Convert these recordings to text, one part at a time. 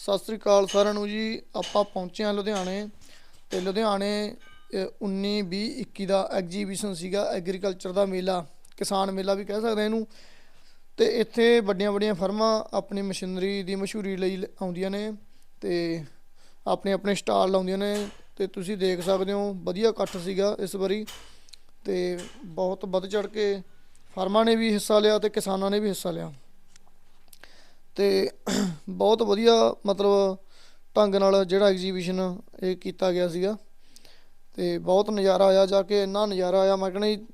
ਸਤਿ ਸ੍ਰੀ ਅਕਾਲ ਸਾਰਿਆਂ ਨੂੰ ਜੀ। ਆਪਾਂ ਪਹੁੰਚੇ ਹਾਂ ਲੁਧਿਆਣੇ ਤੇ ਲੁਧਿਆਣੇ ਅ, 19 20 21 ਦਾ ਐਗਜੀਬਿਸ਼ਨ ਸੀਗਾ ਐਗਰੀਕਲਚਰ ਦਾ ਮੇਲਾ ਕਿਸਾਨ ਮੇਲਾ ਵੀ ਕਹਿ ਸਕਦੇ ਇਹਨੂੰ। ਤੇ ਇੱਥੇ ਵੱਡੀਆਂ ਵੱਡੀਆਂ ਫਰਮਾਂ ਆਪਣੀ ਮਸ਼ੀਨਰੀ ਦੀ ਮਸ਼ਹੂਰੀ ਲਈ ਲ- ਆਉਂਦੀਆਂ ਨੇ ਤੇ ਆਪਣੇ ਆਪਣੇ ਸਟਾਲ ਲਾਉਂਦੀਆਂ ਨੇ ਤੇ ਤੁਸੀਂ ਦੇਖ ਸਕਦੇ ਹੋ ਵਧੀਆ ਇਕੱਠ ਸੀਗਾ ਇਸ ਵਾਰੀ ਤੇ ਬਹੁਤ ਵੱਧ ਚੜ ਕੇ ਫਰਮਾਂ ਨੇ ਵੀ ਹਿੱਸਾ ਲਿਆ ਤੇ ਕਿਸਾਨਾਂ ਨੇ ਵੀ ਹਿੱਸਾ ਲਿਆ। ਅਤੇ ਬਹੁਤ ਵਧੀਆ ਮਤਲਬ ਢੰਗ ਨਾਲ ਜਿਹੜਾ ਐਗਜੀਬਿਸ਼ਨ ਇਹ ਕੀਤਾ ਗਿਆ ਸੀਗਾ। ਅਤੇ ਬਹੁਤ ਨਜ਼ਾਰਾ ਆਇਆ ਜਾ ਕੇ, ਇੰਨਾ ਨਜ਼ਾਰਾ ਆਇਆ, ਮੈਂ ਕਹਿੰਦਾ ਜੀ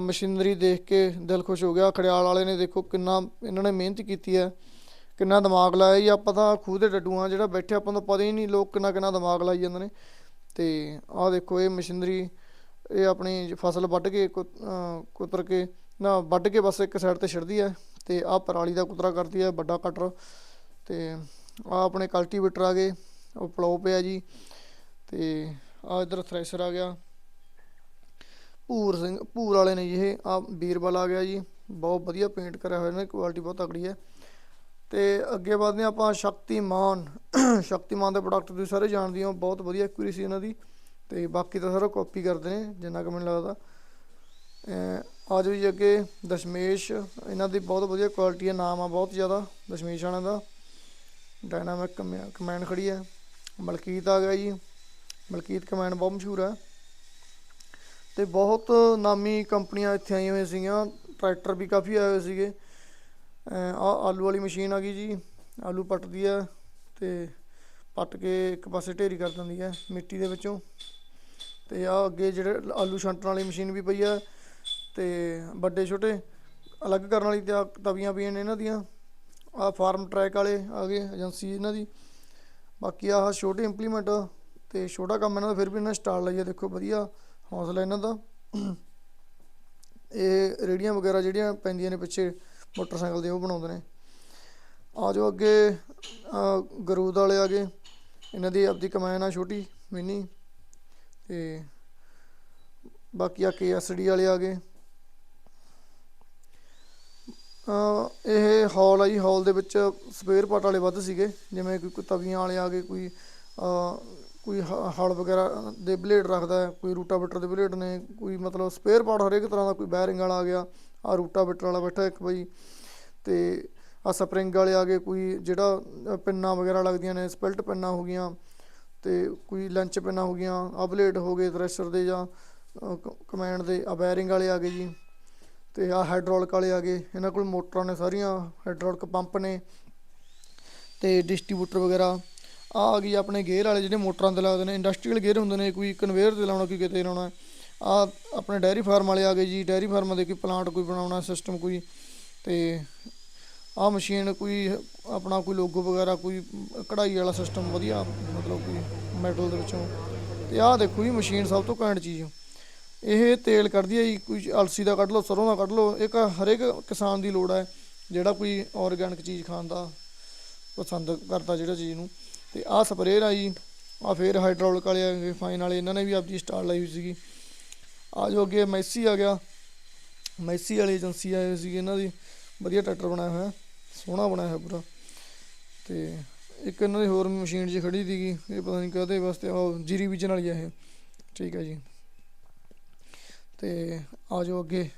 ਮਸ਼ੀਨਰੀ ਦੇਖ ਕੇ ਦਿਲ ਖੁਸ਼ ਹੋ ਗਿਆ। ਖੜਿਆਲ ਵਾਲੇ ਨੇ ਦੇਖੋ ਕਿੰਨਾ, ਇਹਨਾਂ ਨੇ ਮਿਹਨਤ ਕੀਤੀ ਹੈ, ਕਿੰਨਾ ਦਿਮਾਗ ਲਾਇਆ ਜੀ। ਆਪਾਂ ਤਾਂ ਖੂਹ ਦੇ ਡੱਡੂ ਆ ਜਿਹੜਾ ਬੈਠੇ ਆਪਾਂ ਨੂੰ ਪਤਾ ਹੀ ਨਹੀਂ ਲੋਕ ਕਿੰਨਾ ਕਿੰਨਾ ਦਿਮਾਗ ਲਾਈ ਜਾਂਦੇ ਨੇ। ਤੇ ਆਹ ਦੇਖੋ ਇਹ ਮਸ਼ੀਨਰੀ, ਇਹ ਆਪਣੀ ਫਸਲ ਵੱਢ ਕੇ ਕੁਤਰ ਕੇ, ਨਾ ਵੱਢ ਕੇ ਬਸ ਇੱਕ ਸਾਈਡ ਤੇ ਛੱਡਦੀ ਹੈ। ਤੇ ਆਹ ਪਰਾਲੀ ਦਾ ਕੁਤਰਾ ਕਰਦੀ ਹੈ ਵੱਡਾ ਕਟਰ ਤੇ ਆ ਆਪਣੇ ਕਲਟੀਵੇਟਰ ਆ ਗਏ, ਉਹ ਪਲੋ ਪਿਆ ਜੀ ਤੇ ਆ ਇਧਰ ਥ੍ਰੈਸ਼ਰ ਆ ਗਿਆ। ਭੂਰ ਸਿੰਘ, ਭੂਰ ਵਾਲੇ ਨੇ ਜੀ ਇਹ ਆ ਬੀਰਬਲ ਆ ਗਿਆ ਜੀ, ਬਹੁਤ ਵਧੀਆ ਪੇਂਟ ਕਰਿਆ ਹੋਇਆ ਨੇ ਕੁਆਲਿਟੀ ਬਹੁਤ ਤਕੜੀ ਹੈ ਤੇ ਅੱਗੇ ਵਧਦੇ ਹਾਂ ਆਪਾਂ ਸ਼ਕਤੀਮਾਨ ਸ਼ਕਤੀਮਾਨ ਦੇ ਪ੍ਰੋਡਕਟ ਤੁਸੀਂ ਸਾਰੇ ਜਾਣਦੇ ਹੋ, ਬਹੁਤ ਵਧੀਆ ਐਕੂਰੇਸੀ ਇਹਨਾਂ ਦੀ, ਤੇ ਬਾਕੀ ਤਾਂ ਸਾਰਾ ਕਾਪੀ ਕਰਦੇ ਨੇ, ਜਿੰਨਾ ਕਿ ਮੈਨੂੰ ਲੱਗਦਾ। ਆ ਜਾਓ ਜੀ ਅੱਗੇ, ਦਸ਼ਮੇਸ਼, ਇਹਨਾਂ ਦੀ ਬਹੁਤ ਵਧੀਆ ਕੁਆਲਿਟੀ ਹੈ, ਨਾਮ ਆ ਬਹੁਤ ਜ਼ਿਆਦਾ, ਦਸ਼ਮੇਸ਼ ਵਾਲਿਆਂ ਦਾ। ਡਾਇਨਾਮਿਕ ਕਮੈਂਡ ਖੜੀ ਹੈ। ਮਲਕੀਤ ਆ ਗਿਆ ਜੀ। ਮਲਕੀਤ ਕਮੈਂਡ ਬਹੁਤ ਮਸ਼ਹੂਰ ਹੈ। ਤੇ ਬਹੁਤ ਨਾਮੀ ਕੰਪਨੀਆਂ ਇੱਥੇ ਆਈਆਂ ਹੋਈਆਂ ਸੀਗੀਆਂ। ਟਰੈਕਟਰ ਵੀ ਕਾਫੀ ਆਏ ਹੋਏ ਸੀਗੇ। ਆ ਆਲੂ ਵਾਲੀ ਮਸ਼ੀਨ ਆ ਗਈ ਜੀ। ਆਲੂ ਪੱਟਦੀ ਹੈ ਤੇ ਪੱਟ ਕੇ ਇੱਕ ਪਾਸੇ ਢੇਰੀ ਕਰ ਦਿੰਦੀ ਹੈ ਮਿੱਟੀ ਦੇ ਵਿੱਚੋਂ। ਤੇ ਆ ਅੱਗੇ ਜਿਹੜੇ ਆਲੂ ਛਾਂਟਣ ਵਾਲੀ ਮਸ਼ੀਨ ਵੀ ਪਈ ਆ ਤੇ ਵੱਡੇ ਛੋਟੇ ਅਲੱਗ ਕਰਨ ਵਾਲੀ ਤੇ ਤਵੀਆਂ ਪਈਆਂ ਨੇ ਇਹਨਾਂ ਦੀਆਂ। ਆ ਫਾਰਮ ਟਰੈਕ ਵਾਲੇ ਆ ਗਏ ਏਜੰਸੀ ਇਹਨਾਂ ਦੀ। ਬਾਕੀ ਆਹ ਛੋਟੇ ਇੰਪਲੀਮੈਂਟ ਤੇ ਛੋਟਾ ਕੰਮ ਇਹਨਾਂ ਦਾ, ਫਿਰ ਵੀ ਇਹਨਾਂ ਸਟਾਲ ਲਈ ਆ, ਦੇਖੋ ਵਧੀਆ ਹੌਸਲਾ ਇਹਨਾਂ ਦਾ। ਇਹ ਰੇੜੀਆਂ ਵਗੈਰਾ ਜਿਹੜੀਆਂ ਪੈਂਦੀਆਂ ਨੇ ਪਿੱਛੇ ਮੋਟਰਸਾਈਕਲ ਦੇ ਉਹ ਬਣਾਉਂਦੇ ਨੇ। ਆ ਜਾਓ ਅੱਗੇ ਗਰੂਦ ਵਾਲੇ ਆ ਗਏ। ਇਹਨਾਂ ਦੀ ਆਪਦੀ ਕਮਾਇਨ ਆ ਛੋਟੀ, ਮਿੰਨੀ। ਤੇ ਬਾਕੀ ਆ ਕੇਐਸਡੀ ਵਾਲੇ ਆ ਗਏ। ਇਹ ਹਾਲ ਆ ਜੀ ਹਾਲ ਦੇ ਵਿੱਚ ਸਪੇਅਰ ਪਾਰਟ ਵਾਲੇ ਵੱਧ ਸੀਗੇ ਜਿਵੇਂ ਕੋਈ ਕੋਈ ਤਵੀਆਂ ਵਾਲੇ ਆ ਗਏ ਕੋਈ ਕੋਈ ਹ- ਹਲ ਵਗੈਰਾ ਦੇ ਬਲੇਡ ਰੱਖਦਾ ਹੈ ਕੋਈ ਰੂਟਾਵੇਟਰ ਦੇ ਬਲੇਡ ਨੇ ਕੋਈ ਮਤਲਬ ਸਪੇਅਰ ਪਾਰਟ ਹਰੇਕ ਤਰ੍ਹਾਂ ਦਾ ਕੋਈ ਬੈਰਿੰਗ ਵਾਲਾ ਆ ਗਿਆ ਆ ਰੂਟਾਵੇਟਰ ਵਾਲਾ ਬੈਠਾ ਇੱਕ ਬਈ ਤੇ ਆ ਸਪਰਿੰਗ ਵਾਲੇ ਆ ਗਏ ਕੋਈ ਜਿਹੜਾ ਅ, ਪਿੰਨਾਂ ਵਗੈਰਾ ਲੱਗਦੀਆਂ ਨੇ ਸਪਿਲਟ ਪਿੰਨਾਂ ਹੋ ਗਈਆਂ ਤੇ ਕੋਈ ਲੰਚ ਪਿੰਨਾਂ ਹੋ ਗਈਆਂ ਆ ਬਲੇਡ ਹੋ ਗਏ ਥ੍ਰੈਸ਼ਰ ਦੇ ਜਾਂ ਕਮੈਂਡ ਦੇ ਆ ਬੈਰਿੰਗ ਵਾਲੇ ਆ ਗਏ ਜੀ। ਤੇ ਆ ਹਾਈਡ੍ਰੋਲਿਕ ਵਾਲੇ ਆ ਗਏ। ਇਹਨਾਂ ਕੋਲ ਮੋਟਰਾਂ ਨੇ ਸਾਰੀਆਂ ਹਾਈਡ੍ਰੋਲਿਕ ਪੰਪ ਨੇ ਤੇ ਡਿਸਟ੍ਰੀਬਿਊਟਰ ਵਗੈਰਾ। ਆ ਆ ਗਈ ਆਪਣੇ ਗੇਅਰ ਵਾਲੇ ਜਿਹੜੇ ਮੋਟਰਾਂ ਤੇ ਲੱਗਦੇ ਨੇ। ਇੰਡਸਟਰੀਅਲ ਗੇਅਰ ਹੁੰਦੇ ਨੇ, ਕੋਈ ਕਨਵੇਅਰ ਤੇ ਲਾਉਣਾ, ਕੋਈ ਕਿਤੇ ਲਾਉਣਾ। ਆ ਆਪਣੇ ਡੈਰੀ ਫਾਰਮ ਵਾਲੇ ਆ ਗਏ ਜੀ। ਡੈਰੀ ਫਾਰਮਾਂ ਦੇ ਕੋਈ ਪਲਾਂਟ ਕੋਈ ਬਣਾਉਣਾ ਸਿਸਟਮ ਕੋਈ। ਤੇ ਆ ਮਸ਼ੀਨ ਕੋਈ ਆਪਣਾ ਕੋਈ ਲੋਗੋ ਵਗੈਰਾ, ਕੋਈ ਕਢਾਈ ਵਾਲਾ ਸਿਸਟਮ ਵਧੀਆ, ਮਤਲਬ ਕੋਈ ਮੈਟਲ ਦੇ ਵਿੱਚੋਂ। ਤੇ ਆਹ ਦੇਖੋ ਜੀ ਮਸ਼ੀਨ ਸਭ ਤੋਂ ਘੈਂਟ ਚੀਜ਼ ਇਹ ਤੇਲ ਕੱਢਦੀ ਹੈ ਜੀ, ਕੋਈ ਅਲਸੀ ਦਾ ਕੱਢ ਲਓ, ਸਰੋਂ ਦਾ ਕੱਢ ਲਓ, ਇੱਕ ਹਰੇਕ ਕਿਸਾਨ ਦੀ ਲੋੜ ਹੈ ਜਿਹੜਾ ਕੋਈ ਆਰਗੈਨਿਕ ਚੀਜ਼ ਖਾਣ ਦਾ ਪਸੰਦ ਕਰਦਾ ਜਿਹੜਾ ਚੀਜ਼ ਨੂੰ। ਤੇ ਆਹ ਸਪਰੇਅ ਆ ਜੀ ਆ ਫੇਰ ਹਾਈਡ੍ਰੋਲਿਕ ਵਾਲੇ ਆ ਗਏ ਫਾਈਨ ਵਾਲੇ, ਇਹਨਾਂ ਨੇ ਵੀ ਆਪਦੀ ਸਟਾਰ ਲਾਈ ਹੋਈ ਸੀਗੀ। ਆ ਜੋ ਅੱਗੇ ਮੈਸੀ ਆ ਗਿਆ, ਮੈਸੀ ਵਾਲੀ ਏਜੰਸੀ ਆਏ ਹੋਈ ਸੀਗੀ ਇਹਨਾਂ ਦੀ, ਵਧੀਆ ਟਰੈਕਟਰ ਬਣਾਇਆ ਹੋਇਆ, ਸੋਹਣਾ ਬਣਾਇਆ ਹੋਇਆ ਪੂਰਾ। ਤੇ ਇੱਕ ਇਹਨਾਂ ਦੀ ਹੋਰ ਮਸ਼ੀਨ ਜੀ ਖੜੀ ਸੀਗੀ, ਇਹ ਪਤਾ ਨਹੀਂ ਕਾਹਦੇ ਵਾਸਤੇ ਉਹ ਜੀਰੀ ਬੀਜਣ ਵਾਲੀ ਆ ਇਹ। ਠੀਕ ਹੈ ਜੀ। ਤੇ ਆ ਜਾਓ ਅੱਗੇ।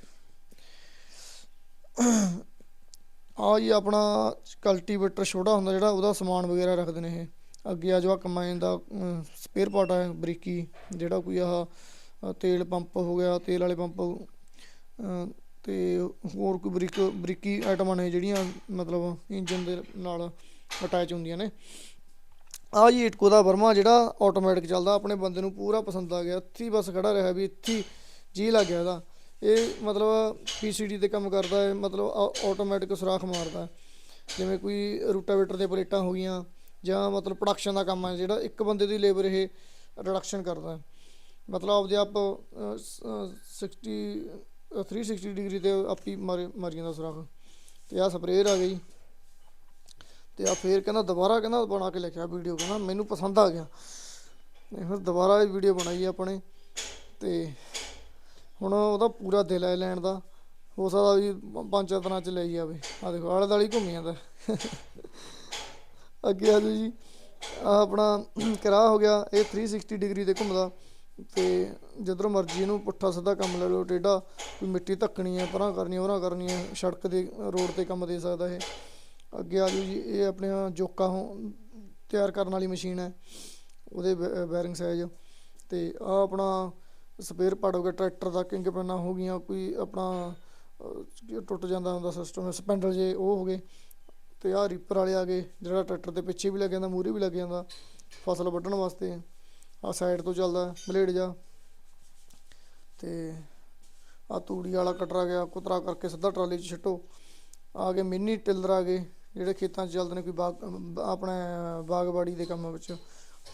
ਆ ਜੀ ਆਪਣਾ ਕਲਟੀਵੇਟਰ ਛੋਟਾ ਹੁੰਦਾ ਜਿਹੜਾ ਉਹਦਾ ਸਮਾਨ ਵਗੈਰਾ ਰੱਖਦੇ ਨੇ ਇਹ। ਅੱਗੇ ਆ ਜੋ ਆ ਕੰਬਾਈਨ ਦਾ ਸਪੇਅਰ ਪਾਰਟ ਹੈ ਬਰੀਕੀ। ਜਿਹੜਾ ਕੋਈ ਆਹ ਤੇਲ ਪੰਪ ਹੋ ਗਿਆ ਤੇਲ ਵਾਲੇ ਪੰਪ। ਅ, ਤੇ ਹੋਰ ਕੋਈ ਬਰੀਕ ਬਰੀਕੀ ਆਈਟਮਾਂ ਨੇ ਜਿਹੜੀਆਂ ਮਤਲਬ ਇੰਜਨ ਦੇ ਨਾਲ ਅਟੈਚ ਹੁੰਦੀਆਂ ਨੇ। ਆ ਜੀ ਇਟਕੋ ਦਾ ਵਰਮਾ ਜਿਹੜਾ ਆਟੋਮੈਟਿਕ ਚੱਲਦਾ ਆਪਣੇ ਬੰਦੇ ਨੂੰ ਪੂਰਾ ਪਸੰਦ ਆ ਗਿਆ। ਇੱਥੇ ਹੀ ਬਸ ਖੜਾ ਰਿਹਾ ਵੀ ਇੱਥੇ ਹੀ ਜੀ ਲੱਗ ਗਿਆ ਇਹਦਾ। ਇਹ ਮਤਲਬ ਪੀਸੀਡੀ ਤੇ ਕੰਮ ਕਰਦਾ ਹੈ ਮਤਲਬ ਆਟੋਮੈਟਿਕ ਸੁਰਾਖ ਮਾਰਦਾ ਜਿਵੇਂ ਕੋਈ ਰੂਟਾਵੇਟਰ ਦੇ ਪਲੇਟਾਂ ਹੋ ਗਈਆਂ ਜਾਂ ਮਤਲਬ ਪ੍ਰੋਡਕਸ਼ਨ ਦਾ ਕੰਮ ਹੈ ਜਿਹੜਾ ਇੱਕ ਬੰਦੇ ਦੀ ਲੇਬਰ ਇਹ ਰਿਡਕਸ਼ਨ ਕਰਦਾ ਮਤਲਬ ਆਪਦੇ ਆਪ ਅ, ਸ- ਅ, 60 360 ਡਿਗਰੀ ਤੇ ਆਪੀ ਮਾਰੇ ਮਾਰੀ ਜਾਂਦਾ ਸੁਰਾਖ। ਤੇ ਆ ਸਪਰੇਅਰ ਆ ਗਈ। ਤੇ ਆ ਫੇਰ ਕਹਿੰਦਾ ਦੁਬਾਰਾ ਕਹਿੰਦਾ ਬਣਾ ਕੇ ਲਿਖਿਆ ਵੀਡੀਓ ਕਹਿੰਦਾ ਮੈਨੂੰ ਪਸੰਦ ਆ ਗਿਆ। ਫਿਰ ਦੁਬਾਰਾ ਇਹ ਵੀਡੀਓ ਬਣਾਈ ਆਪਣੇ। ਤੇ ਹੁਣ ਉਹਦਾ ਪੂਰਾ ਦਿਲ ਹੈ ਲੈਣ ਦਾ। ਹੋ ਸਕਦਾ ਵੀ ਪੰਜ ਚਾਰ ਦਿਨਾਂ ਚ ਲਈ ਜਾਵੇ। ਆ ਦੇਖੋ, ਆਲੇ ਦਾਲੀ ਘੁੰਮ ਜਾਂਦਾ। ਅੱਗੇ ਆ ਜਾਓ ਜੀ। ਆਹ ਆਪਣਾ ਕਰਾ ਹੋ ਗਿਆ, ਇਹ 360 ਡਿਗਰੀ ਤੇ ਘੁੰਮਦਾ। ਤੇ ਜਦੋਂ ਮਰਜ਼ੀ ਇਹਨੂੰ ਪੁੱਠਾ ਸਿੱਧਾ ਕੰਮ ਲੈ ਲਓ, ਟੇਢਾ। ਕੋਈ ਮਿੱਟੀ ਧੱਕਣੀ ਹੈ, ਪਰਾਂ ਕਰਨੀ ਹੈ ਉਰਾਂ ਕਰਨੀ ਹੈ ਸੜਕ ਦੇ, ਰੋਡ ਤੇ ਕੰਮ ਦੇ ਸਕਦਾ ਇਹ। ਅੱਗੇ ਆ ਜਾਓ ਜੀ, ਇਹ ਆਪਣੇ ਜੋਕਾ ਹੋ- ਤਿਆਰ ਕਰਨ ਵਾਲੀ ਮਸ਼ੀਨ ਹੈ। ਉਹਦੇ ਬੈਰਿੰਗ ਸਾਈਜ਼। ਤੇ ਆ ਆਪਣਾ ਸਪੇਅਰ ਪਾਰਟ ਹੋ ਗਿਆ ਟਰੈਕਟਰ ਦਾ ਕਿੰਗ ਪੈਨਾਂ ਹੋ ਗਈਆਂ ਕੋਈ ਆਪਣਾ ਟੁੱਟ ਜਾਂਦਾ ਹੁੰਦਾ ਸਿਸਟਮ ਸਪੈਂਡਲ ਜੇ ਉਹ ਹੋ ਗਏ ਤੇ ਆ ਰੀਪਰ ਵਾਲੇ ਆ ਗਏ ਜਿਹੜਾ ਟਰੈਕਟਰ ਦੇ ਪਿੱਛੇ ਵੀ ਲੱਗ ਜਾਂਦਾ ਮੂਹਰੇ ਵੀ ਲੱਗ ਜਾਂਦਾ ਫਸਲ ਵੱਢਣ ਵਾਸਤੇ ਆ ਸਾਈਡ ਤੋਂ ਚੱਲਦਾ ਬਲੇਡ ਜਾ ਤੇ ਆ ਤੂੜੀ ਵਾਲਾ ਕਟਰਾ ਗਿਆ ਕੁਤਰਾ ਕਰਕੇ ਸਿੱਧਾ ਟਰਾਲੀ 'ਚ ਛੱਟੋ ਆ ਗਏ ਮਿੰਨੀ ਟਿਲਰ ਆ ਗਏ ਜਿਹੜੇ ਖੇਤਾਂ 'ਚ ਚੱਲਦੇ ਨੇ ਕੋਈ ਬਾਗ ਅਮ, ਆਪਣੇ ਬਾਗਬਾੜੀ ਦੇ ਕੰਮਾਂ ਵਿੱਚ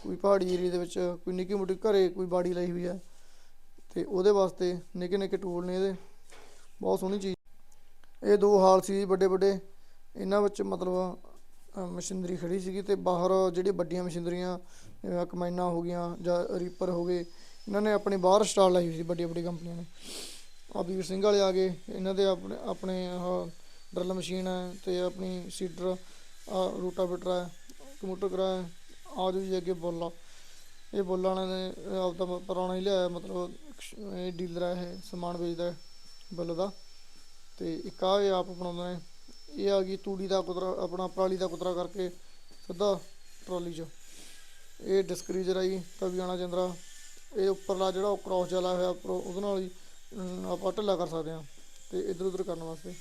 ਕੋਈ ਪਹਾੜੀ ਏਰੀਏ ਦੇ ਵਿੱਚ ਕੋਈ ਨਿੱਕੀ ਮੋਟੀ ਘਰੇ ਕੋਈ ਬਾੜੀ ਲਈ ਹੋਈ ਹੈ ਤੇ ਉਹਦੇ ਵਾਸਤੇ ਨਿੱਕੇ ਨਿੱਕੇ ਟੂਲ ਨੇ ਇਹਦੇ। ਬਹੁਤ ਸੋਹਣੀ ਚੀਜ਼। ਇਹ ਦੋ ਹਾਲ ਸੀ ਵੱਡੇ ਵੱਡੇ। ਇਹਨਾਂ ਵਿੱਚ ਮਤਲਬ ਮਸ਼ੀਨਰੀ ਖੜੀ ਸੀਗੀ ਤੇ ਬਾਹਰ ਜਿਹੜੀਆਂ ਵੱਡੀਆਂ ਮਸ਼ੀਨਰੀਆਂ, ਜਿਵੇਂ ਕਮਾਈਨਾਂ ਹੋ ਗਈਆਂ ਜਾਂ ਰੀਪਰ ਹੋ ਗਏ, ਇਹਨਾਂ ਨੇ ਆਪਣੀ ਬਾਹਰ ਸਟਾਲ ਲਾਈ ਹੋਈ ਸੀ ਵੱਡੀਆਂ ਵੱਡੀਆਂ ਕੰਪਨੀਆਂ ਨੇ। ਆ ਵੀਰ ਸਿੰਘ ਵਾਲੇ ਆ ਗਏ। ਇਹਨਾਂ ਦੇ ਆਪਣੇ ਆਪਣੇ ਆਹ ਡਰਲ ਮਸ਼ੀਨ ਹੈ ਤੇ ਆਪਣੀ ਸੀਡਰ ਆ ਰੂਟਾਵੇਟਰ ਹੈ, ਕੰਪਿਊਟਰ ਕਰਾ ਆ ਜੋ ਜੀ ਅੱਗੇ ਬੋਲਾ। ਇਹ ਬੋਲਾ ਨੇ ਆਪਦਾ ਪੁਰਾਣਾ ਹੀ ਲਿਆਇਆ, ਮਤਲਬ ਡੀਲਰ ਹੈ ਇਹ, ਸਮਾਨ ਵੇਚਦਾ ਬੱਲ ਦਾ। ਤੇ ਇੱਕ ਆ ਇਹ ਆਪ ਬਣਾਉਂਦੇ ਨੇ ਇਹ ਆ ਗਈ ਤੂੜੀ ਦਾ ਕੁਤਰਾ, ਆਪਣਾ ਪਰਾਲੀ ਦਾ ਕੁਤਰਾ ਕਰਕੇ ਸਿੱਧਾ ਟਰਾਲੀ 'ਚ। ਇਹ ਡਿਸਕਰੀਜਰ ਆ ਜੀ ਤਵੀਆਣਾ ਚੰਦਰਾ ਇਹ ਉੱਪਰਲਾ ਜਿਹੜਾ ਉਹ ਕ੍ਰੋਸ ਜਿਹਾ ਹੋਇਆ ਉੱਪਰੋਂ ਉਹਦੇ ਨਾਲ ਹੀ ਆਪਾਂ ਢਿੱਲਾ ਕਰ ਸਕਦੇ ਹਾਂ। ਤੇ ਇਧਰ ਉਧਰ ਕਰਨ ਵਾਸਤੇ।